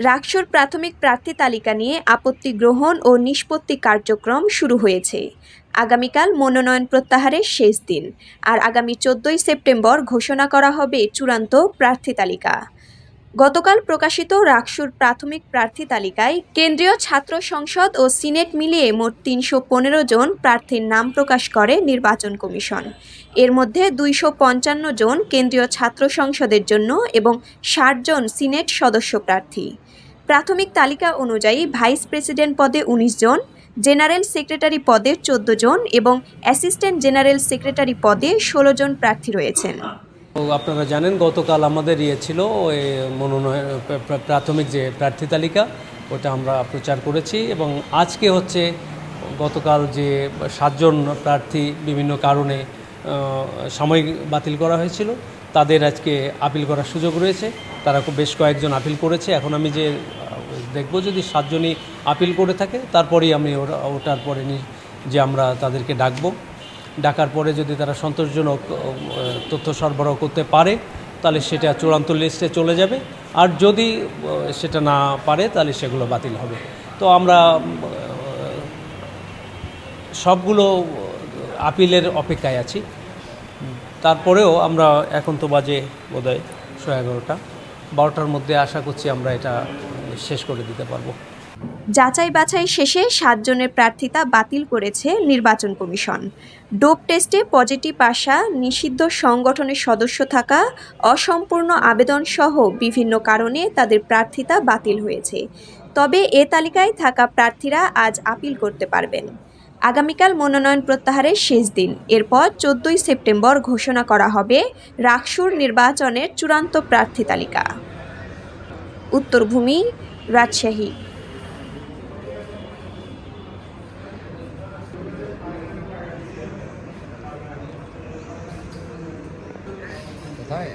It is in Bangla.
রাকসুর প্রাথমিক প্রার্থী তালিকা নিয়ে আপত্তি গ্রহণ ও নিষ্পত্তি কার্যক্রম শুরু হয়েছে। আগামীকাল মনোনয়ন প্রত্যাহারের শেষ দিন। আর আগামী চোদ্দই সেপ্টেম্বর ঘোষণা করা হবে চূড়ান্ত প্রার্থী তালিকা। গতকাল প্রকাশিত রাকসুর প্রাথমিক প্রার্থী তালিকায় কেন্দ্রীয় ছাত্র সংসদ ও সিনেট মিলিয়ে মোট তিনশো পনেরো জন প্রার্থীর নাম প্রকাশ করে নির্বাচন কমিশন। এর মধ্যে দুইশো পঞ্চান্ন জন কেন্দ্রীয় ছাত্র সংসদের জন্য এবং ষাট জন সিনেট সদস্য প্রার্থী। প্রাথমিক তালিকা অনুযায়ী ভাইস প্রেসিডেন্ট পদে উনিশ জন, জেনারেল সেক্রেটারি পদে চোদ্দ জন এবং অ্যাসিস্ট্যান্ট জেনারেল সেক্রেটারি পদে ষোলো জন প্রার্থী রয়েছেন। আপনারা জানেন, গতকাল আমাদের ইয়ে ছিল ওই মনোনয়ন, প্রা- প্রা- প্রাথমিক যে প্রার্থী তালিকা, ওটা আমরা প্রচার করেছি এবং আজকে হচ্ছে গতকাল যে সাতজন প্রার্থী বিভিন্ন কারণে সাময়িক বাতিল করা হয়েছিল, তাদের আজকে আপিল করার সুযোগ রয়েছে। তারা খুব বেশ কয়েকজন আপিল করেছে। এখন আমি যে দেখব যদি সাতজনই আপিল করে থাকে, তারপরেই আমি ওরা, ওটার পরে যে আমরা তাদেরকে ডাকবো। ডাকার পরে যদি তারা সন্তোষজনক তথ্য সরবরাহ করতে পারে, তাহলে সেটা চূড়ান্ত লিস্টে চলে যাবে। আর যদি সেটা না পারে, তাহলে সেগুলো বাতিল হবে। তো আমরা সবগুলো আপিলের অপেক্ষায় আছি। তারপরেও আমরা এখন তো বাজে বোধহয় শো এগারোটা। বারোটার মধ্যে আশা করছি আমরা এটা, শেষ করে দিতে পারব। যাচাই বাছাই শেষে সাতজনের প্রার্থিতা বাতিল করেছে নির্বাচন কমিশন। ডোপ টেস্টে পজিটিভ আসা, নিষিদ্ধ সংগঠনের সদস্য থাকা, অসম্পূর্ণ আবেদন সহ বিভিন্ন কারণে তাদের প্রার্থিতা বাতিল হয়েছে। তবে এ তালিকায় থাকা প্রার্থীরা আজ আপিল করতে পারবেন। আগামীকাল মনোনয়ন প্রত্যাহারের শেষ দিন। এরপর চোদ্দই সেপ্টেম্বর ঘোষণা করা হবে রাকসুর নির্বাচনের চূড়ান্ত প্রার্থী তালিকা। উত্তরভূমি, রাজশাহী। কোথায়